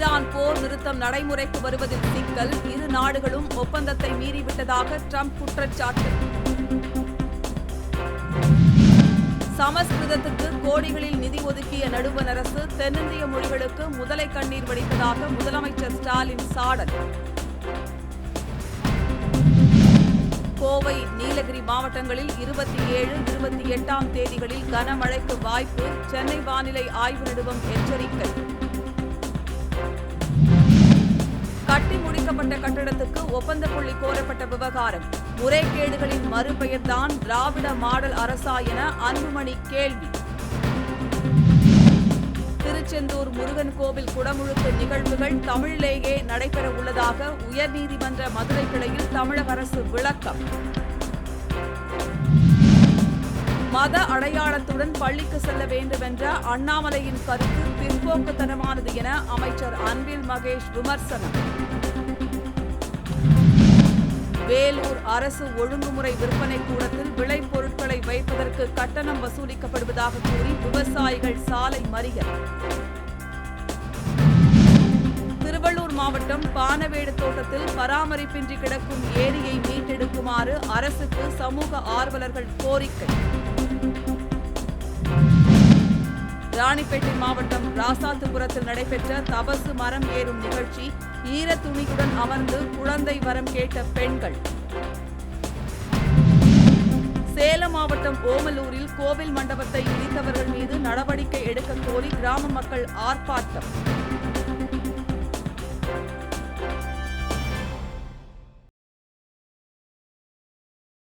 Iran போர் நிறுத்தம் நடைமுறைக்கு வருவதில் சிக்கல். இரு நாடுகளும் ஒப்பந்தத்தை மீறிவிட்டதாக ட்ரம்ப் குற்றச்சாட்டு. சமஸ்கிருதத்துக்கு கோடிகளில் நிதி ஒதுக்கிய நடுவண் அரசு தென்னிந்திய மொழிகளுக்கு முதலை கண்ணீர் வடித்ததாக முதலமைச்சர் ஸ்டாலின் சாடல். கோவை நீலகிரி மாவட்டங்களில் இருபத்தி ஏழு இருபத்தி எட்டாம் தேதிகளில் கனமழைக்கு வாய்ப்பு. சென்னை வானிலை ஆய்வு நிறுவம் எச்சரிக்கை. கட்டி கட்டடத்துக்கு ஒப்பந்த புள்ளி கோரப்பட்ட விவகாரம். முறைகேடுகளின் மறுபெயர்தான் திராவிட மாடல் அரசா என அன்புமணி கேள்வி. திருச்செந்தூர் முருகன் கோவில் குடமுழுக்கு நிகழ்வுகள் தமிழிலேயே நடைபெற உள்ளதாக உயர்நீதிமன்ற மதுரை கிளையில் தமிழக அரசு விளக்கம். மத அடையாளத்துடன் பள்ளிக்கு செல்ல வேண்டும் என்ற அண்ணாமலையின் கருத்து பிற்போக்குத்தனமானது என அமைச்சர் அன்பில் மகேஷ் விமர்சனம். வேலூர் அரசு ஒழுங்குமுறை விற்பனை கூடத்தில் விளைபொருட்களை வைப்பதற்கு கட்டணம் வசூலிக்கப்படுவதாக கூறி விவசாயிகள் சாலை மறியல். மாவட்டம் பானவேடு தோட்டத்தில் பராமரிப்பின்றி கிடக்கும் ஏரியை மீட்டெடுக்குமாறு அரசுக்கு சமூக ஆர்வலர்கள் கோரிக்கை. ராணிப்பேட்டை மாவட்டம் ராசாத்துபுரத்தில் நடைபெற்ற தபசு மரம் ஏறும் நிகழ்ச்சி ஈரத்துணியுடன் அமர்ந்து குழந்தை வரம் கேட்ட பெண்கள். சேலம் மாவட்டம் ஓமலூரில் கோவில் மண்டபத்தை இடித்தவர்கள் மீது நடவடிக்கை எடுக்க கோரி கிராம மக்கள் ஆர்ப்பாட்டம்.